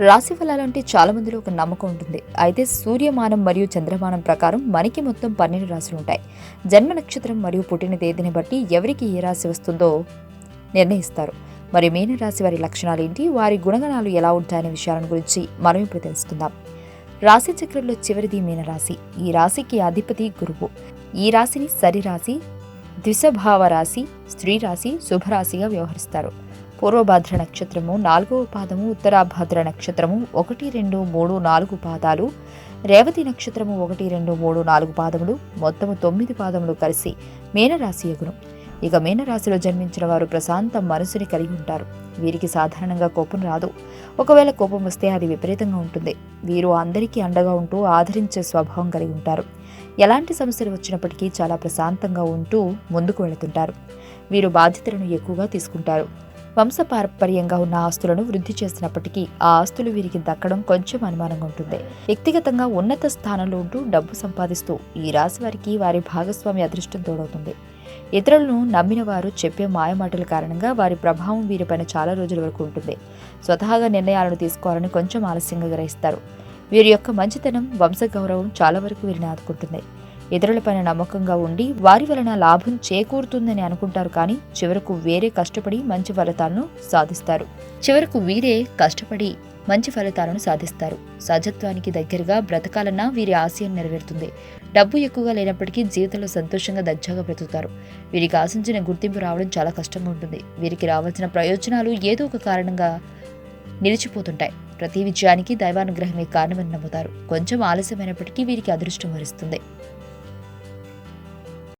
రాశి ఫలాలంటే చాలా మందిలో ఒక నమ్మకం ఉంటుంది. అయితే సూర్యమానం మరియు చంద్రమానం ప్రకారం మనకి మొత్తం పన్నెండు రాశులు ఉంటాయి. జన్మ నక్షత్రం మరియు పుట్టిన తేదీని బట్టి ఎవరికి ఏ రాశి వస్తుందో నిర్ణయిస్తారు. మరి మీన రాశి వారి లక్షణాలు ఏంటి? వారి గుణగణాలు ఎలా ఉంటాయనే విషయాలను గురించి మనం ఇప్పుడు తెలుసుకుందాం. రాశి చక్రంలో చివరిది మీనరాశి ఈ రాశికి అధిపతి గురువు. ఈ రాశిని సరిరాశి ద్విషభావ రాశి స్త్రీ రాశి శుభరాశిగా వ్యవహరిస్తారు. పూర్వభాద్ర నక్షత్రము నాలుగవ పాదము ఉత్తరాభాద్ర నక్షత్రము ఒకటి రెండు మూడు నాలుగు పాదాలు రేవతి నక్షత్రము ఒకటి రెండు మూడు నాలుగు పాదములు మొత్తము తొమ్మిది పాదములు కలిసి మీనరాశి ఎగును ఇక మీనరాశిలో జన్మించిన వారు ప్రశాంత మనసుని కలిగి ఉంటారు. వీరికి సాధారణంగా కోపం రాదు. ఒకవేళ కోపం వస్తే అది విపరీతంగా ఉంటుంది. వీరు అందరికీ అండగా ఉంటూ ఆదరించే స్వభావం కలిగి ఉంటారు. ఎలాంటి సమస్యలు వచ్చినప్పటికీ చాలా ప్రశాంతంగా ఉంటూ ముందుకు వెళుతుంటారు. వీరు బాధ్యతలను ఎక్కువగా తీసుకుంటారు. వంశపారంపర్యంగా ఉన్న ఆస్తులను వృద్ధి చేసినప్పటికీ ఆ ఆస్తులు వీరికి దక్కడం కొంచెం అనుమానంగా ఉంటుంది. వ్యక్తిగతంగా ఉన్నత స్థానంలో ఉంటూ డబ్బు సంపాదిస్తూ ఈ రాశి వారికి వారి భాగస్వామి అదృష్టం తోడవుతుంది. ఇతరులను నమ్మిన వారు చెప్పే మాయమాటల కారణంగా వారి ప్రభావం వీరిపైన చాలా రోజుల వరకు ఉంటుంది. స్వతహాగా నిర్ణయాలను తీసుకోవాలని కొంచెం ఆలస్యంగా గ్రహిస్తారు. వీరి యొక్క మంచితనం వంశగౌరవం చాలా వరకు వీరిని ఆదుకుంటుంది. ఇతరులపైన నమ్మకంగా ఉండి వారి వలన లాభం చేకూరుతుందని అనుకుంటారు కానీ చివరకు వేరే కష్టపడి మంచి ఫలితాలను సాధిస్తారు. చివరకు వీరే కష్టపడి మంచి ఫలితాలను సాధిస్తారు. సహజత్వానికి దగ్గరగా బ్రతకాలన్నా వీరి ఆశయం నెరవేరుతుంది. డబ్బు ఎక్కువగా లేనప్పటికీ జీవితంలో సంతోషంగా దర్జాగా బ్రతుకుతారు. వీరికి ఆశించిన గుర్తింపు రావడం చాలా కష్టంగా ఉంటుంది. వీరికి రావాల్సిన ప్రయోజనాలు ఏదో ఒక కారణంగా నిలిచిపోతుంటాయి. ప్రతి విజయానికి దైవానుగ్రహమే కారణమని నమ్ముతారు. కొంచెం ఆలస్యమైనప్పటికీ వీరికి అదృష్టం వరిస్తుంది.